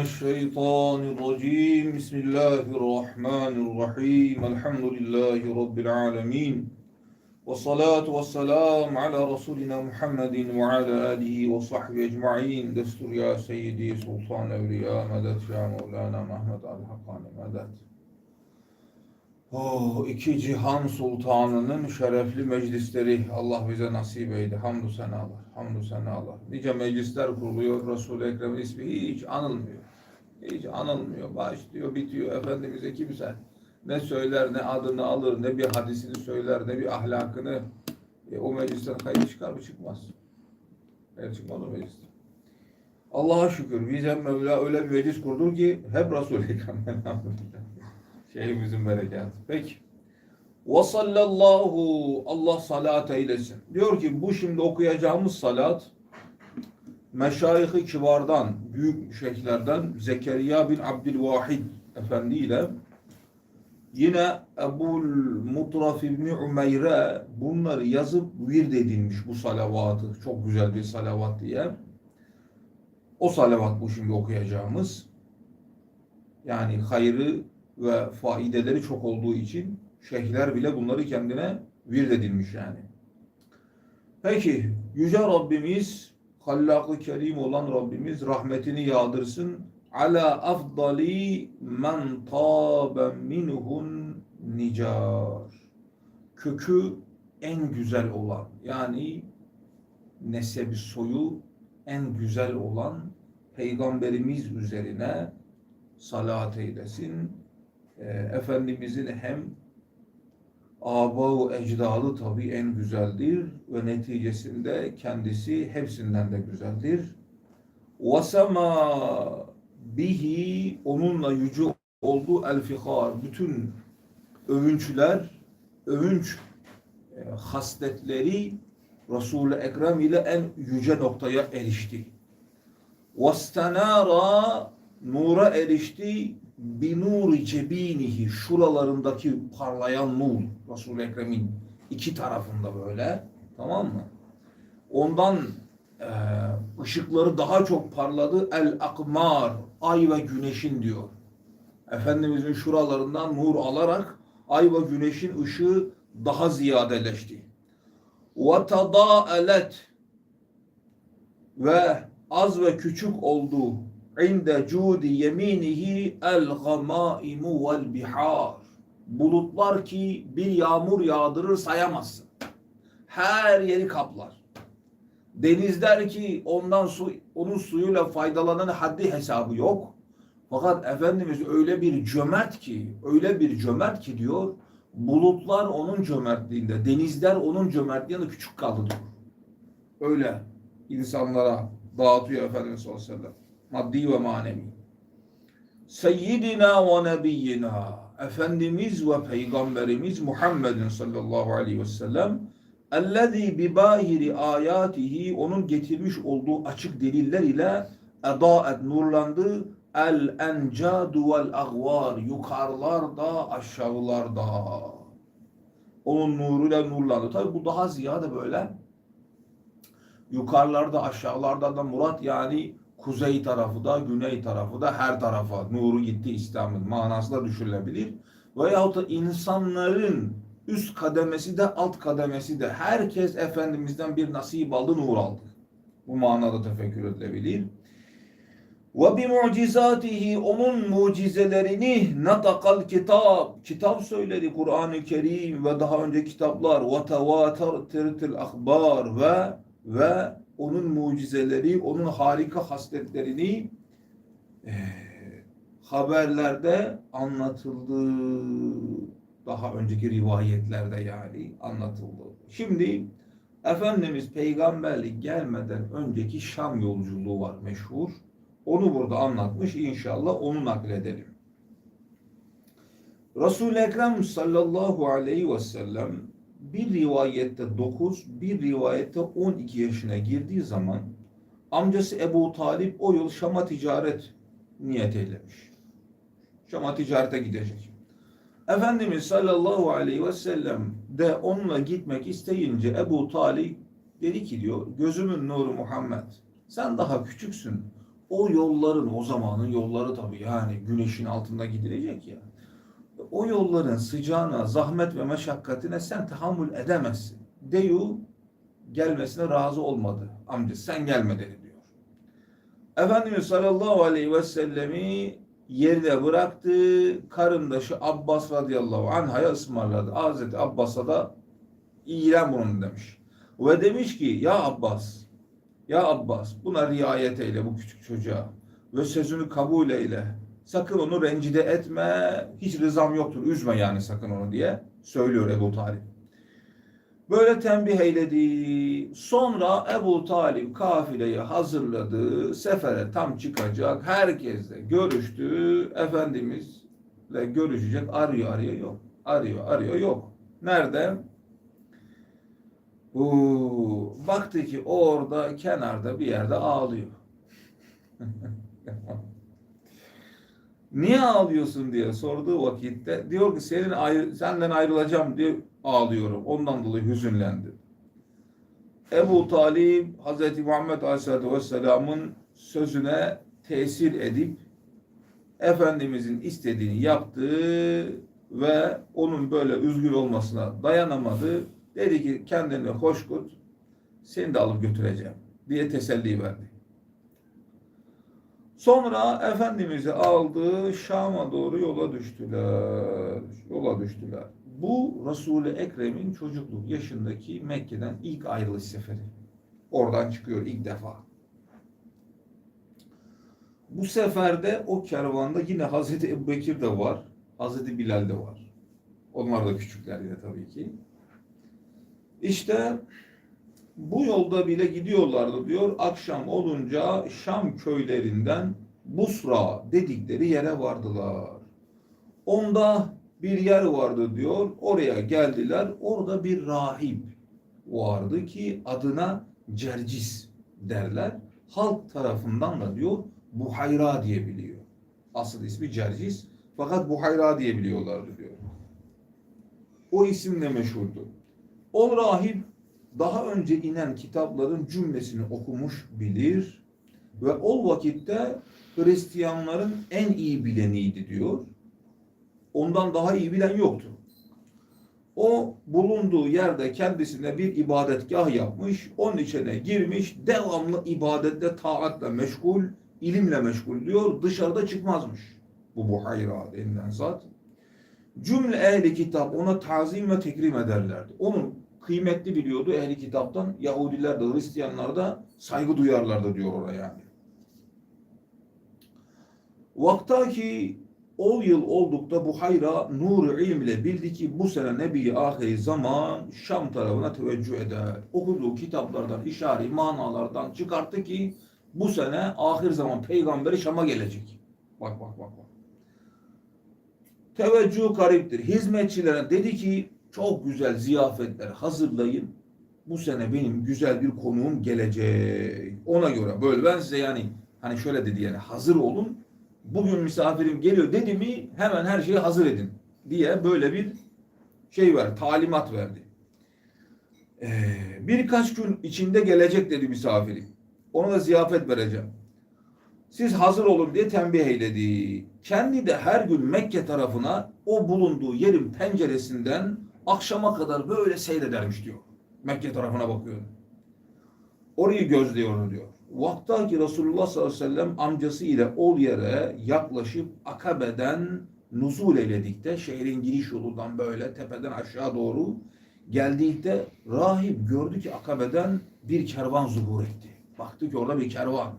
الشيطان الرجيم بسم الله الرحمن الرحيم الحمد لله رب العالمين والصلاة والسلام على رسولنا محمد وعلى آله وصحبه أجمعين دستور يا سيدي سلطان أولياء مدد يا مولانا محمد الحقاني مدد Oh, iki cihan sultanının şerefli meclisleri Allah bize nasip eydi. Hamdü senalar, hamdü senalar. Nice meclisler kuruluyor. Resul-i Ekrem'in ismi hiç anılmıyor. Hiç anılmıyor. Başlıyor, bitiyor. Efendimiz'e kimse ne söyler, ne adını alır, ne bir hadisini söyler, ne bir ahlakını. E, o meclisten hayır çıkar mı? Çıkmaz. Hayır çıkmaz o meclisten. Allah'a şükür bize Mevla öyle bir meclis kurdu ki hep Resul-i. Şeyhimizin berekatı. Peki. Ve sallallahu Allah salat eylesin. Diyor ki bu şimdi okuyacağımız salat meşayih-i kibardan, büyük şeyhlerden Zekeriya bin Abdülvahid Efendi ile yine Ebul Mutraf İbni Umeyre bunları yazıp vird edilmiş bu salavatı. Çok güzel bir salavat diye. O salavat bu şimdi okuyacağımız. Yani hayrı ve faideleri çok olduğu için şeyhler bile bunları kendine vird edilmiş yani. Peki Yüce Rabbimiz hallakı kerim olan Rabbimiz rahmetini yağdırsın. Ala afdali men tabe minhun nicar. Kökü en güzel olan yani nesebi soyu en güzel olan peygamberimiz üzerine salat eylesin. E, Efendimizin hem aba ecdalı tabi en güzeldir ve neticesinde kendisi hepsinden de güzeldir. Vasama bihi onunla yüce oldu el fihar bütün övünçler övünç e, hasletleri Resul-i Ekrem ile en yüce noktaya erişti. Vastanara nura erişti binuri cebinihi şuralarındaki parlayan nur Resul-i Ekrem'in iki tarafında böyle tamam mı? Ondan e, ışıkları daha çok parladı el akmar ay ve güneşin diyor. Efendimizin şuralarından nur alarak ay ve güneşin ışığı daha ziyadeleşti. Ve tadaalet ve az ve küçük oldu inde cudi yeminihi el gamaimu vel bihar. Bulutlar ki bir yağmur yağdırır sayamazsın. Her yeri kaplar. Denizler ki ondan su, onun suyuyla faydalanan haddi hesabı yok. Fakat Efendimiz öyle bir cömert ki, öyle bir cömert ki diyor, bulutlar onun cömertliğinde, denizler onun cömertliğinde küçük kaldı diyor. Öyle insanlara dağıtıyor Efendimiz sallallahu aleyhi ve sellem maddi ve manevi. Seyyidina ve nebiyyina Efendimiz ve Peygamberimiz Muhammedin sallallahu aleyhi ve sellem ellezî bibâhiri âyâtihi onun getirmiş olduğu açık deliller ile edaet nurlandı el encadu vel agvar yukarılarda aşağılarda onun nuruyla nurlandı. Tabi bu daha ziyade böyle yukarılarda aşağılarda da murat yani kuzey tarafı da, güney tarafı da her tarafa nuru gitti İslam'ın manası da düşürülebilir. Veyahut da insanların üst kademesi de alt kademesi de herkes Efendimiz'den bir nasip aldı, nur aldı. Bu manada tefekkür edilebilir. Ve bi mucizatihi onun mucizelerini natakal kitap kitap söyledi Kur'an-ı Kerim ve daha önce kitaplar ve tevatertil akbar ve ve onun mucizeleri, onun harika hasletlerini e, haberlerde anlatıldı. Daha önceki rivayetlerde yani anlatıldı. Şimdi Efendimiz peygamberlik gelmeden önceki Şam yolculuğu var meşhur. Onu burada anlatmış. İnşallah onu nakledelim. Resul-i Ekrem sallallahu aleyhi ve sellem bir rivayette 9, bir rivayette 12 yaşına girdiği zaman amcası Ebu Talip o yıl Şam'a ticaret niyet eylemiş. Şam'a ticarete gidecek. Efendimiz sallallahu aleyhi ve sellem de onunla gitmek isteyince Ebu Talip dedi ki diyor gözümün nuru Muhammed sen daha küçüksün. o yolların o zamanın yolları tabii yani güneşin altında gidilecek ya. O yolların sıcağına, zahmet ve meşakkatine sen tahammül edemezsin. Deyu gelmesine razı olmadı. Amca sen gelme dedi diyor. Efendimiz sallallahu aleyhi ve sellemi yerine bıraktı. Karındaşı Abbas radıyallahu anh'a ısmarladı. Hazreti Abbas'a da iyilen bunun demiş. Ve demiş ki ya Abbas ya Abbas buna riayet eyle bu küçük çocuğa ve sözünü kabul eyle. Sakın onu rencide etme. Hiç rızam yoktur. Üzme yani sakın onu diye söylüyor Ebu Talip. Böyle tembih eyledi. Sonra Ebu Talip kafileyi hazırladı. Sefere tam çıkacak. Herkesle görüştü. Efendimizle görüşecek. Arıyor arıyor yok. Arıyor arıyor yok. Nerede? Oo, baktı ki orada kenarda bir yerde ağlıyor. Niye ağlıyorsun diye sorduğu vakitte diyor ki senin ayrı, senden ayrılacağım diye ağlıyorum. Ondan dolayı hüzünlendi. Ebu Talib Hz. Muhammed Aleyhisselatü Vesselam'ın sözüne tesir edip Efendimizin istediğini yaptı ve onun böyle üzgün olmasına dayanamadı. Dedi ki kendini hoşkut seni de alıp götüreceğim diye teselli verdi. Sonra Efendimiz'i aldı Şam'a doğru yola düştüler. Yola düştüler. Bu Resul-i Ekrem'in çocukluk yaşındaki Mekke'den ilk ayrılış seferi. Oradan çıkıyor ilk defa. Bu seferde o kervanda yine Hazreti Ebu Bekir de var. Hazreti Bilal de var. Onlar da küçükler yine tabii ki. İşte bu yolda bile gidiyorlardı diyor. Akşam olunca Şam köylerinden Busra dedikleri yere vardılar. Onda bir yer vardı diyor. Oraya geldiler. Orada bir rahip vardı ki adına Cercis derler. Halk tarafından da diyor Buhayra diye biliyor. Asıl ismi Cercis. Fakat Buhayra diye biliyorlardı diyor. O isimle meşhurdu. O rahip daha önce inen kitapların cümlesini okumuş bilir ve o vakitte Hristiyanların en iyi bileniydi diyor. Ondan daha iyi bilen yoktu. O bulunduğu yerde kendisine bir ibadetgah yapmış, onun içine girmiş, devamlı ibadetle, taatle meşgul, ilimle meşgul diyor, dışarıda çıkmazmış. Bu Buhayra denilen zat. Cümle ehli kitap ona tazim ve tekrim ederlerdi. Onun kıymetli biliyordu ehli kitaptan. Yahudiler de Hristiyanlar da saygı duyarlardı diyor oraya yani. Vakta ki o yıl oldukta Buhayra nur ilmiyle bildi ki bu sene Nebi ahiri zaman Şam tarafına teveccüh eder. Okuduğu kitaplardan, işari manalardan çıkarttı ki bu sene ahir zaman peygamberi Şam'a gelecek. Bak bak bak bak. Teveccüh gariptir. Hizmetçilere dedi ki çok güzel ziyafetler hazırlayın. Bu sene benim güzel bir konuğum gelecek. Ona göre böyle ben size yani hani şöyle dedi yani hazır olun. Bugün misafirim geliyor dedi mi hemen her şeyi hazır edin diye böyle bir şey ver, talimat verdi. Ee, birkaç gün içinde gelecek dedi misafiri. Ona da ziyafet vereceğim. Siz hazır olun diye tembih eyledi. Kendi de her gün Mekke tarafına o bulunduğu yerin penceresinden akşama kadar böyle seyredermiş diyor. Mekke tarafına bakıyor. Orayı gözlüyor diyor. Vakta ki Resulullah sallallahu aleyhi ve sellem amcası ile ol yere yaklaşıp Akabe'den nuzul eyledik de şehrin giriş yolundan böyle tepeden aşağı doğru geldiğinde rahip gördü ki Akabe'den bir kervan zuhur etti. Baktı ki orada bir kervan.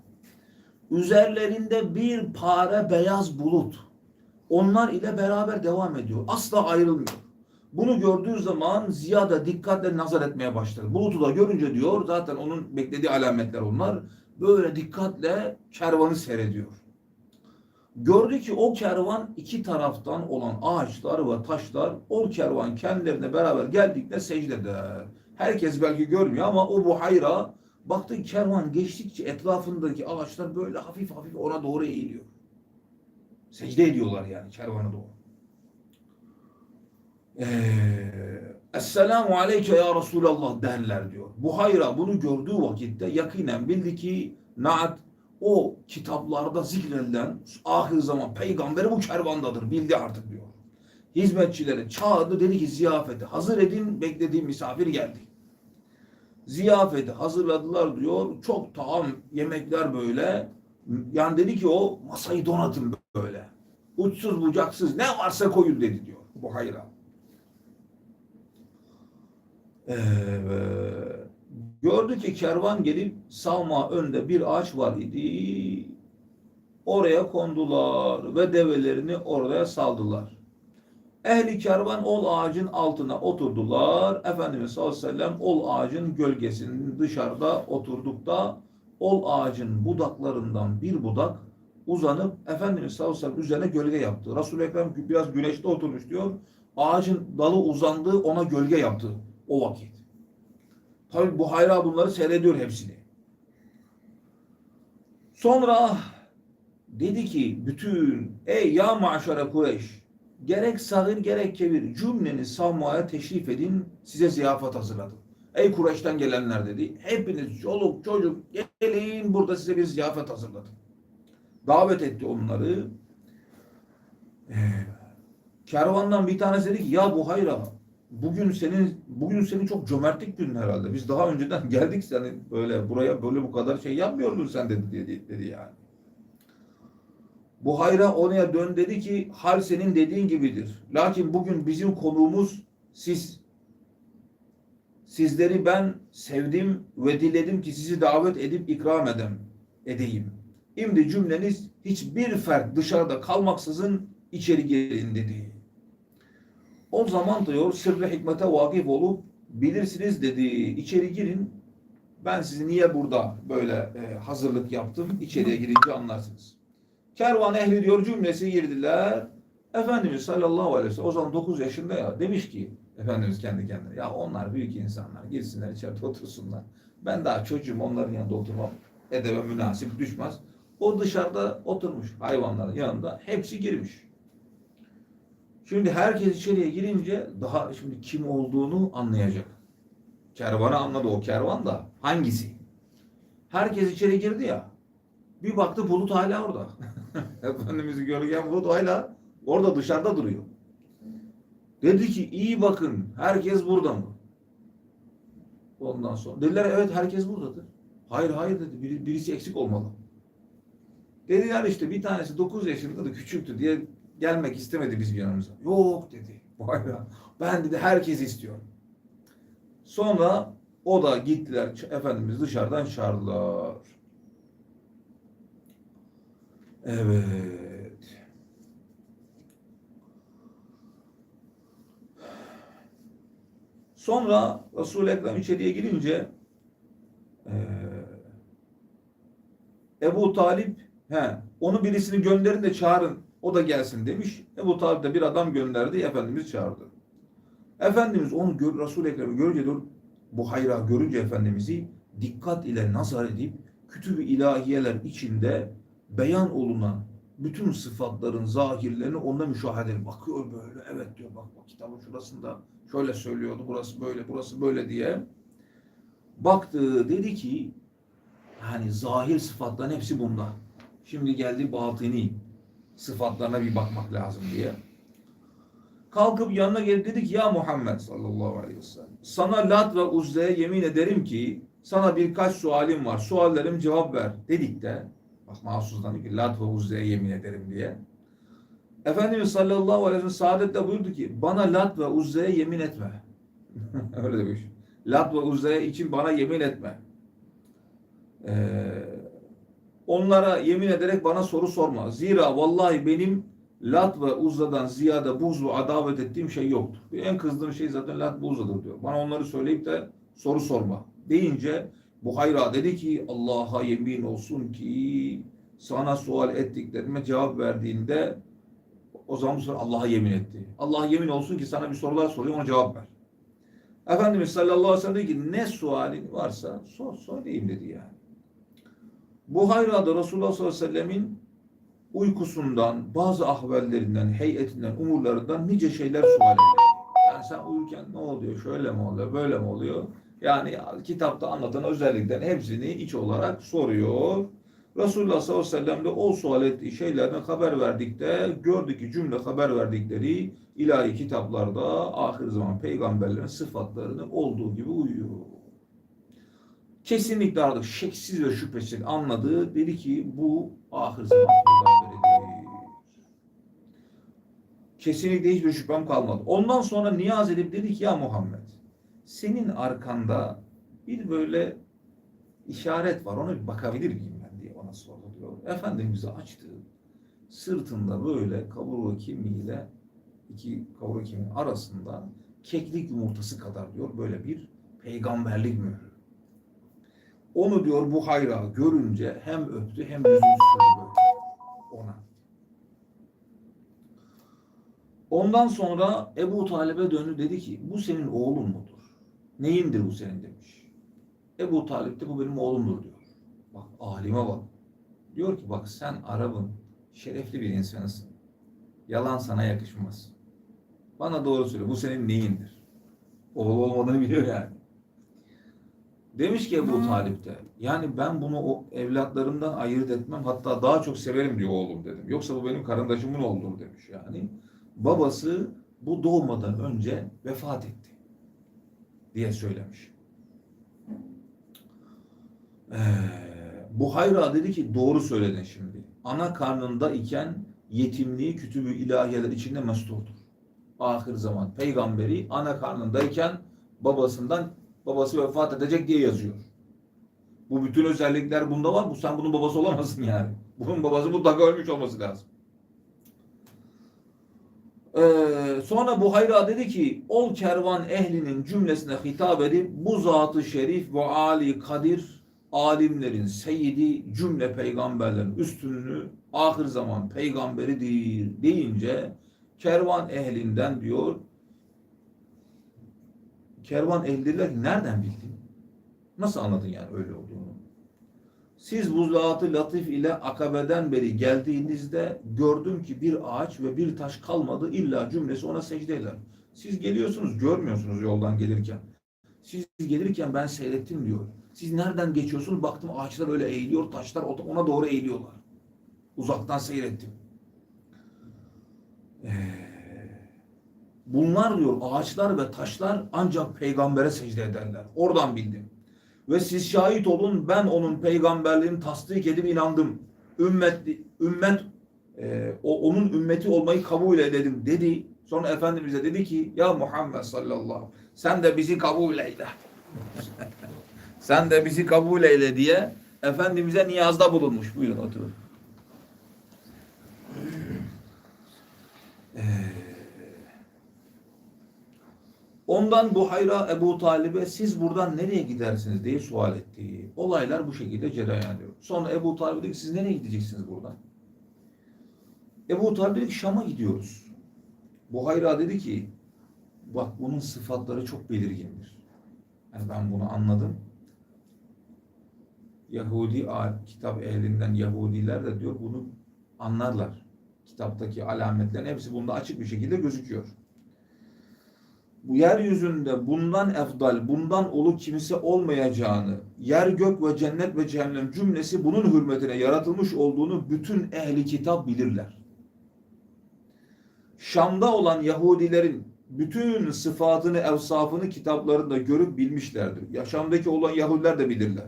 Üzerlerinde bir pare beyaz bulut. Onlar ile beraber devam ediyor. Asla ayrılmıyor. Bunu gördüğü zaman ziyade dikkatle nazar etmeye başladı. Bulutu da görünce diyor zaten onun beklediği alametler onlar. Böyle dikkatle kervanı seyrediyor. Gördü ki o kervan iki taraftan olan ağaçlar ve taşlar o kervan kendilerine beraber geldikçe secdede. Herkes belki görmüyor ama o buhayra baktı kervan geçtikçe etrafındaki ağaçlar böyle hafif hafif ona doğru eğiliyor. Secde ediyorlar yani kervana doğru. Ee, Esselamu aleyke ya Resulallah derler diyor. Buhayra bunu gördüğü vakitte yakinen bildi ki Naat o kitaplarda zikredilen ahir zaman peygamberi bu kervandadır. Bildi artık diyor. Hizmetçileri çağırdı dedi ki ziyafeti hazır edin beklediğim misafir geldi. Ziyafeti hazırladılar diyor. Çok taam yemekler böyle. Yani dedi ki o masayı donatın böyle. Uçsuz bucaksız ne varsa koyun dedi diyor. Bu hayra. Evet. Gördü ki kervan gelip sağma önde bir ağaç var idi. Oraya kondular ve develerini oraya saldılar. Ehli kervan ol ağacın altına oturdular. Efendimiz sallallahu aleyhi ve sellem ol ağacın gölgesinin dışarıda oturdukta ol ağacın budaklarından bir budak uzanıp Efendimiz sallallahu aleyhi ve sellem üzerine gölge yaptı. Resul-i Ekrem biraz güneşte oturmuş diyor. Ağacın dalı uzandı ona gölge yaptı o vakit. Tabi bu hayra bunları seyrediyor hepsini. Sonra dedi ki bütün ey ya maşere Kureyş gerek sağır gerek kebir cümleni savmaya teşrif edin size ziyafet hazırladım. Ey Kureyş'ten gelenler dedi. Hepiniz çoluk çocuk gelin burada size bir ziyafet hazırladım. Davet etti onları. Kervandan bir tanesi dedi ki ya bu hayra bugün senin bugün senin çok cömertlik günün herhalde. Biz daha önceden geldik senin böyle buraya böyle bu kadar şey yapmıyordun sen dedi dedi, dedi yani. Bu hayra oraya dön dedi ki hal senin dediğin gibidir. Lakin bugün bizim konuğumuz siz. Sizleri ben sevdim ve diledim ki sizi davet edip ikram edem, edeyim. Şimdi cümleniz hiçbir fert dışarıda kalmaksızın içeri gelin dedi. O zaman diyor sırrı hikmete vakıf olup bilirsiniz dedi. İçeri girin. Ben sizi niye burada böyle e, hazırlık yaptım? İçeriye girince anlarsınız. Kervan ehli diyor cümlesi girdiler. Efendimiz sallallahu aleyhi ve sellem o zaman 9 yaşında ya demiş ki Efendimiz kendi kendine ya onlar büyük insanlar girsinler içeride otursunlar. Ben daha çocuğum onların yanında oturmam edebe münasip düşmez. O dışarıda oturmuş hayvanların yanında hepsi girmiş. Şimdi herkes içeriye girince daha şimdi kim olduğunu anlayacak. Kervanı anladı o kervan da hangisi? Herkes içeri girdi ya. Bir baktı bulut hala orada. Efendimiz'i görürken bulut hala orada dışarıda duruyor. Dedi ki iyi bakın herkes burada mı? Ondan sonra dediler evet herkes buradadır. Hayır hayır dedi bir- birisi eksik olmalı. Dediler işte bir tanesi 9 yaşında da küçüktü diye gelmek istemedi bizim yanımıza. Yok dedi. Vay be. Ben dedi herkes istiyor. Sonra o da gittiler Efendimiz dışarıdan çağırdılar. Evet. Sonra Resul-i Ekrem içeriye girince eee Ebu Talip he, onu birisini gönderin de çağırın o da gelsin demiş. Ebu Talip de bir adam gönderdi Efendimiz çağırdı. Efendimiz onu gör, Resul-i Ekrem'i görünce diyor, bu hayra görünce Efendimiz'i dikkat ile nazar edip kütüb-i ilahiyeler içinde beyan olunan bütün sıfatların zahirlerini onda müşahede ediyor. Bakıyor böyle evet diyor bak bak kitabın şurasında şöyle söylüyordu burası böyle burası böyle diye. Baktı dedi ki yani zahir sıfatların hepsi bunda. Şimdi geldi batini sıfatlarına bir bakmak lazım diye. Kalkıp yanına gelip dedi ki ya Muhammed sallallahu aleyhi ve sellem sana Lat ve Uzze'ye yemin ederim ki sana birkaç sualim var. Suallerim cevap ver dedik de bak mahsusdan ki Lat ve Uzze'ye yemin ederim diye. Efendimiz sallallahu aleyhi ve sellem saadette buyurdu ki bana Lat ve Uzze'ye yemin etme. Öyle demiş. Lat ve Uzze'ye için bana yemin etme. Ee, onlara yemin ederek bana soru sorma. Zira vallahi benim Lat ve Uzza'dan ziyade buz ve adavet ettiğim şey yoktur. En kızdığım şey zaten Lat ve Uzza'dır diyor. Bana onları söyleyip de soru sorma. Deyince Buhayra dedi ki Allah'a yemin olsun ki sana sual ettiklerime cevap verdiğinde o zaman bu sefer Allah'a yemin etti. Allah'a yemin olsun ki sana bir sorular soruyor ona cevap ver. Efendimiz sallallahu aleyhi ve sellem dedi ki ne sualin varsa sor, sorayım dedi yani. Buhayra'da Resulullah sallallahu aleyhi ve sellemin uykusundan, bazı ahvallerinden, heyetinden, umurlarından nice şeyler sual eder. Yani sen uyurken ne oluyor, şöyle mi oluyor, böyle mi oluyor? Yani kitapta anlatan özelliklerin hepsini iç olarak soruyor. Resulullah sallallahu aleyhi ve sellem de o sual ettiği şeylerden haber verdikte gördü ki cümle haber verdikleri ilahi kitaplarda ahir zaman peygamberlerin sıfatlarını olduğu gibi uyuyor. Kesinlikle artık şeksiz ve şüphesiz anladığı dedi ki bu ahir zaman peygamberidir. Kesinlikle hiçbir şüphem kalmadı. Ondan sonra niyaz edip dedi ki ya Muhammed senin arkanda bir böyle işaret var ona bir bakabilir miyim ben diye ona sordu diyor. Efendimiz'e açtı. Sırtında böyle kaburga kemiğiyle iki kaburga kemiği arasında keklik yumurtası kadar diyor böyle bir peygamberlik mührü. Onu diyor bu hayra görünce hem öptü hem yüzünü sürdü ona. Ondan sonra Ebu Talib'e döndü dedi ki bu senin oğlun mudur? Neyindir bu senin demiş. Ebu Talip de bu benim oğlumdur diyor. Bak alime bak. Diyor ki bak sen Arap'ın şerefli bir insanısın. Yalan sana yakışmaz. Bana doğru söyle bu senin neyindir? Oğlu olmadığını biliyor yani. Demiş ki Ebu Talip de yani ben bunu o evlatlarımdan ayırt etmem hatta daha çok severim diyor oğlum dedim. Yoksa bu benim karındaşımın oğludur demiş yani. Babası bu doğmadan önce vefat etti diye söylemiş. Ee, Buhayra dedi ki doğru söyledin şimdi. Ana karnında iken yetimliği kütübü ilahiyeler içinde mesturdur. Ahir zaman peygamberi ana karnındayken babasından babası vefat edecek diye yazıyor. Bu bütün özellikler bunda var. Bu sen bunun babası olamazsın yani. Bunun babası mutlaka ölmüş olması lazım. Ee, sonra Buhayra dedi ki ol kervan ehlinin cümlesine hitap edip bu zatı şerif ve ali kadir alimlerin seyyidi cümle peygamberlerin üstünlüğü ahir zaman peygamberidir deyince kervan ehlinden diyor kervan ehliler ki nereden bildin? Nasıl anladın yani öyle olduğunu? Siz bu zatı latif ile akabeden beri geldiğinizde gördüm ki bir ağaç ve bir taş kalmadı illa cümlesi ona secde eder. Siz geliyorsunuz görmüyorsunuz yoldan gelirken. Siz gelirken ben seyrettim diyor. Siz nereden geçiyorsunuz? Baktım ağaçlar öyle eğiliyor, taşlar ona doğru eğiliyorlar. Uzaktan seyrettim. Ee, bunlar diyor ağaçlar ve taşlar ancak peygambere secde ederler. Oradan bildim. Ve siz şahit olun ben onun peygamberliğini tasdik edip inandım. Ümmet, ümmet e, o, onun ümmeti olmayı kabul edelim dedi. Sonra Efendimiz'e dedi ki ya Muhammed sallallahu aleyhi ve sellem sen de bizi kabul eyle. sen de bizi kabul eyle diye Efendimiz'e niyazda bulunmuş. Buyurun oturun. Ee, Ondan Buhayra Ebu Talib'e siz buradan nereye gidersiniz diye sual etti. Olaylar bu şekilde cereyan ediyor. Sonra Ebu Talib dedi ki siz nereye gideceksiniz buradan? Ebu Talib dedi ki Şam'a gidiyoruz. Buhayra dedi ki bak bunun sıfatları çok belirgindir. Yani ben bunu anladım. Yahudi kitap ehlinden Yahudiler de diyor bunu anlarlar. Kitaptaki alametlerin hepsi bunda açık bir şekilde gözüküyor bu yeryüzünde bundan efdal, bundan olu kimse olmayacağını, yer gök ve cennet ve cehennem cümlesi bunun hürmetine yaratılmış olduğunu bütün ehli kitap bilirler. Şam'da olan Yahudilerin bütün sıfatını, evsafını kitaplarında görüp bilmişlerdir. Yaşamdaki olan Yahudiler de bilirler.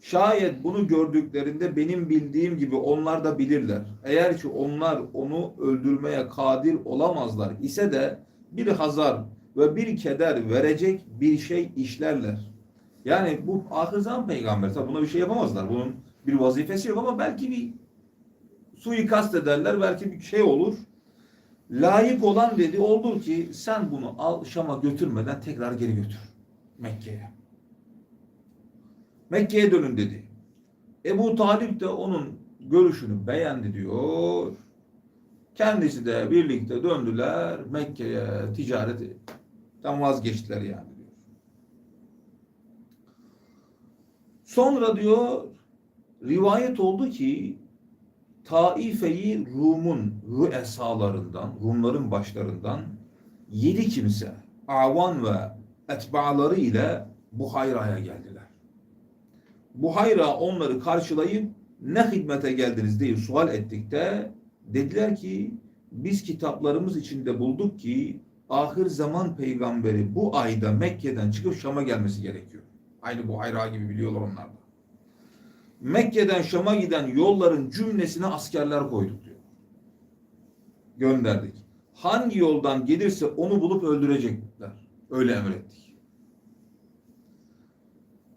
Şayet bunu gördüklerinde benim bildiğim gibi onlar da bilirler. Eğer ki onlar onu öldürmeye kadir olamazlar ise de bir hazar, ve bir keder verecek bir şey işlerler. Yani bu ahir zaman peygamber. Tabi buna bir şey yapamazlar. Bunun bir vazifesi yok ama belki bir suikast ederler. Belki bir şey olur. Layık olan dedi oldu ki sen bunu al Şam'a götürmeden tekrar geri götür. Mekke'ye. Mekke'ye dönün dedi. Ebu Talip de onun görüşünü beğendi diyor. Kendisi de birlikte döndüler Mekke'ye ticaret Tam vazgeçtiler yani diyor. Sonra diyor rivayet oldu ki Taife'yi Rum'un rüesalarından, Rumların başlarından yedi kimse avan ve etbaaları ile Buhayra'ya geldiler. Buhayra onları karşılayıp ne hizmete geldiniz diye sual ettik de dediler ki biz kitaplarımız içinde bulduk ki ahir zaman peygamberi bu ayda Mekke'den çıkıp Şam'a gelmesi gerekiyor. Aynı bu hayra gibi biliyorlar onlar da. Mekke'den Şam'a giden yolların cümlesine askerler koyduk diyor. Gönderdik. Hangi yoldan gelirse onu bulup öldürecekler. Öyle emrettik.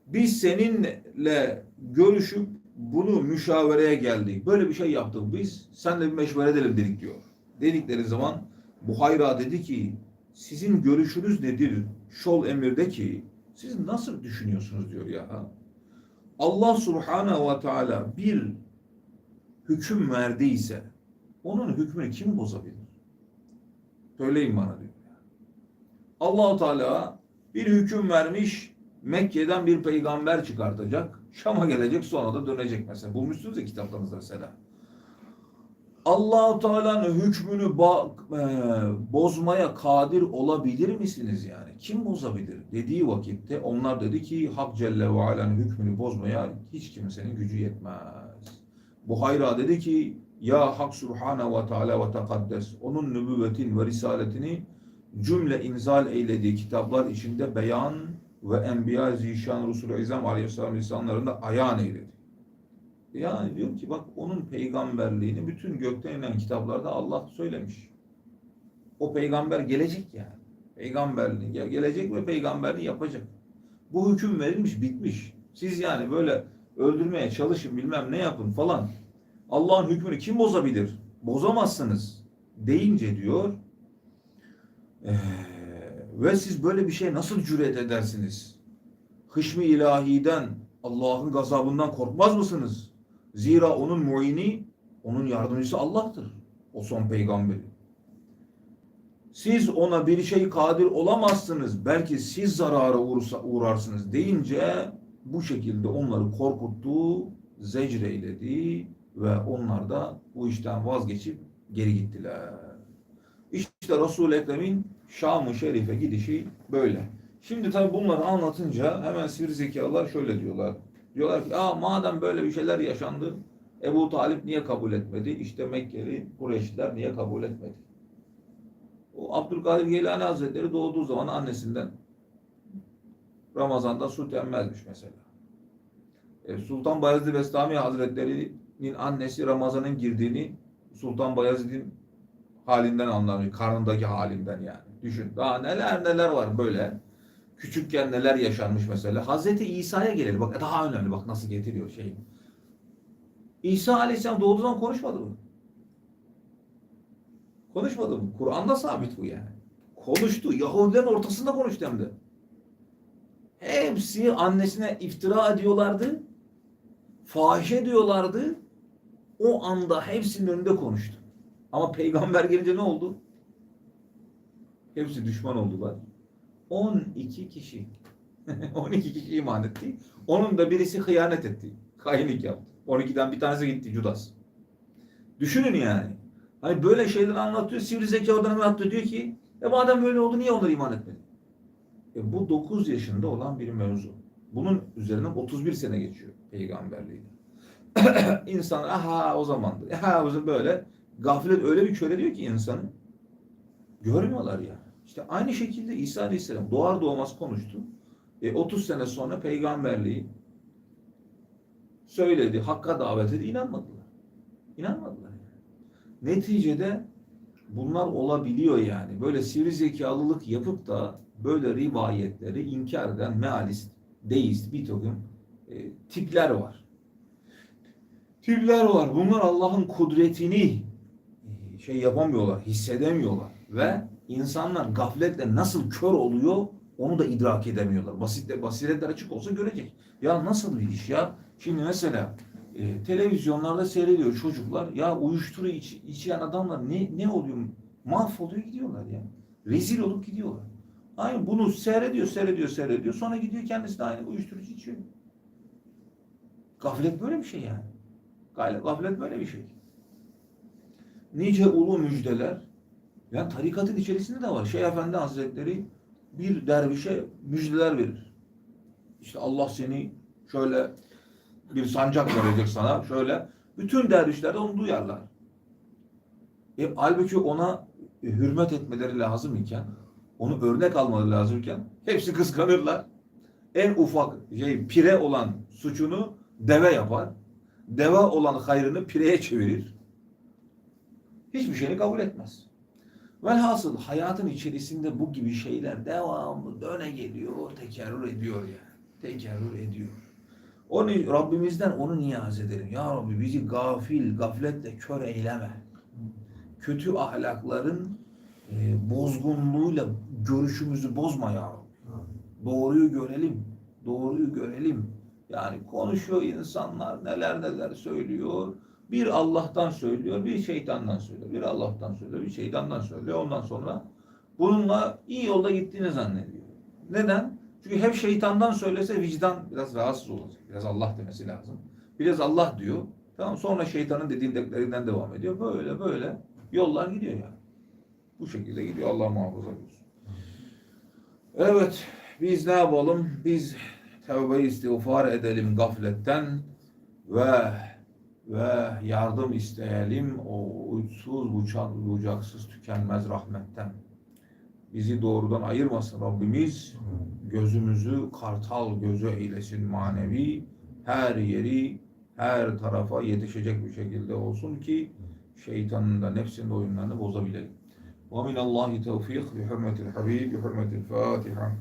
Biz seninle görüşüp bunu müşavereye geldik. Böyle bir şey yaptık biz. Senle bir meşvere edelim dedik diyor. Dedikleri zaman Buhayra dedi ki sizin görüşünüz nedir? Şol emirde ki siz nasıl düşünüyorsunuz diyor ya. Allah Subhanahu ve Teala bir hüküm verdiyse onun hükmünü kim bozabilir? Söyleyin bana diyor. Allah Teala bir hüküm vermiş Mekke'den bir peygamber çıkartacak. Şam'a gelecek sonra da dönecek mesela. Bulmuşsunuz ya kitaplarınızda mesela. Allah Teala'nın hükmünü e, bozmaya kadir olabilir misiniz yani? Kim bozabilir? Dediği vakitte onlar dedi ki Hak Celle ve Ala'nın hükmünü bozmaya hiç kimsenin gücü yetmez. Buhayra dedi ki Ya Hak Subhanahu ve Teala ve Tekaddes onun nübüvvetin ve risaletini cümle inzal eylediği kitaplar içinde beyan ve Enbiya Zişan Resulü İzam Aleyhisselam lisanlarında ayan eyledi. Yani diyor ki bak onun peygamberliğini bütün gökten inen kitaplarda Allah söylemiş. O peygamber gelecek yani. Peygamberliğini ge- gelecek ve peygamberliğini yapacak. Bu hüküm verilmiş bitmiş. Siz yani böyle öldürmeye çalışın bilmem ne yapın falan. Allah'ın hükmünü kim bozabilir? Bozamazsınız deyince diyor eee, ve siz böyle bir şey nasıl cüret edersiniz? Hışmi ilahiden, Allah'ın gazabından korkmaz mısınız? Zira onun muini, onun yardımcısı Allah'tır. O son peygamberi. Siz ona bir şey kadir olamazsınız. Belki siz zarara uğrasa- uğrarsınız deyince bu şekilde onları korkuttu, zecreyledi ve onlar da bu işten vazgeçip geri gittiler. İşte Resul-i Ekrem'in Şam-ı Şerif'e gidişi böyle. Şimdi tabi bunları anlatınca hemen sivri zekalılar şöyle diyorlar. Diyorlar ki Aa, madem böyle bir şeyler yaşandı Ebu Talip niye kabul etmedi? İşte Mekkeli Kureyşliler niye kabul etmedi? O Abdülkadir Geylani Hazretleri doğduğu zaman annesinden Ramazan'da su emmezmiş mesela. E, Sultan Bayezid Bestami Hazretleri'nin annesi Ramazan'ın girdiğini Sultan Bayezid'in halinden anlamıyor. Karnındaki halinden yani. Düşün. Daha neler neler var böyle. Küçükken neler yaşanmış mesela. Hazreti İsa'ya gelelim. Bak daha önemli. Bak nasıl getiriyor şeyi. İsa Aleyhisselam doğduğu zaman konuşmadı mı? Konuşmadı mı? Kur'an'da sabit bu yani. Konuştu. Yahudilerin ortasında konuştu hem de. Hepsi annesine iftira ediyorlardı. Fahişe diyorlardı. O anda hepsinin önünde konuştu. Ama peygamber gelince ne oldu? Hepsi düşman oldular. 12 kişi. 12 kişi iman etti. Onun da birisi hıyanet etti. Hainlik yaptı. 12'den bir tanesi gitti Judas. Düşünün yani. Hani böyle şeyler anlatıyor. Sivri zeka oradan anlatıyor. Diyor ki e madem böyle oldu niye onlar iman etmedi? E bu 9 yaşında olan bir mevzu. Bunun üzerinden 31 sene geçiyor peygamberliği. İnsan aha o zamandı. Aha o zaman böyle gaflet öyle bir köle diyor ki insanı. Görmüyorlar ya. İşte aynı şekilde İsa Aleyhisselam doğar doğmaz konuştu. E, 30 sene sonra peygamberliği söyledi, hakka davet edildi, inanmadılar. İnanmadılar. Yani. Neticede bunlar olabiliyor yani. Böyle sivri zekalılık yapıp da böyle rivayetleri inkar eden mealist, deist bir takım e, tipler var. Tipler var. Bunlar Allah'ın kudretini e, şey yapamıyorlar, hissedemiyorlar ve insanlar gafletle nasıl kör oluyor onu da idrak edemiyorlar. Basitle, basiretler açık olsa görecek. Ya nasıl bir iş ya? Şimdi mesela e, televizyonlarda seyrediyor çocuklar. Ya uyuşturucu iç, içen adamlar ne ne oluyor? Mahvoluyor gidiyorlar ya. Rezil olup gidiyorlar. Aynı bunu seyrediyor, seyrediyor, seyrediyor. Sonra gidiyor kendisi de aynı uyuşturucu içiyor. Gaflet böyle bir şey yani. Gaflet böyle bir şey. Nice ulu müjdeler. Yani tarikatın içerisinde de var. Şeyh Efendi Hazretleri bir dervişe müjdeler verir. İşte Allah seni şöyle bir sancak verecek sana şöyle. Bütün dervişler de onu duyarlar. E, halbuki ona e, hürmet etmeleri lazım iken, onu örnek almaları lazım iken hepsi kıskanırlar. En ufak şey pire olan suçunu deve yapar. Deve olan hayrını pireye çevirir. Hiçbir şeyini kabul etmez. Velhasıl hayatın içerisinde bu gibi şeyler devamlı döne geliyor, tekerrür ediyor yani. Tekerrür ediyor. Onu Rabbimizden onu niyaz edelim. Ya Rabbi bizi gafil, gafletle kör eyleme. Kötü ahlakların e, bozgunluğuyla görüşümüzü bozma ya Rabbi. Doğruyu görelim. Doğruyu görelim. Yani konuşuyor insanlar neler neler söylüyor. Bir Allah'tan söylüyor, bir şeytandan söylüyor. Bir Allah'tan söylüyor, bir şeytandan söylüyor. Ondan sonra bununla iyi yolda gittiğini zannediyor. Neden? Çünkü hep şeytandan söylese vicdan biraz rahatsız olacak. Biraz Allah demesi lazım. Biraz Allah diyor. Tamam sonra şeytanın dediğinden devam ediyor. Böyle böyle yollar gidiyor yani. Bu şekilde gidiyor. Allah muhafaza ediyorsun. Evet. Biz ne yapalım? Biz tevbe istiğfar edelim gafletten ve ve yardım isteyelim o uçsuz bucak, bucaksız tükenmez rahmetten. Bizi doğrudan ayırmasın Rabbimiz. Gözümüzü kartal gözü eylesin manevi. Her yeri, her tarafa yetişecek bir şekilde olsun ki şeytanın da nefsin de oyunlarını bozabilelim. Tevfik bi hürmetil habib bi hürmetil fatiha.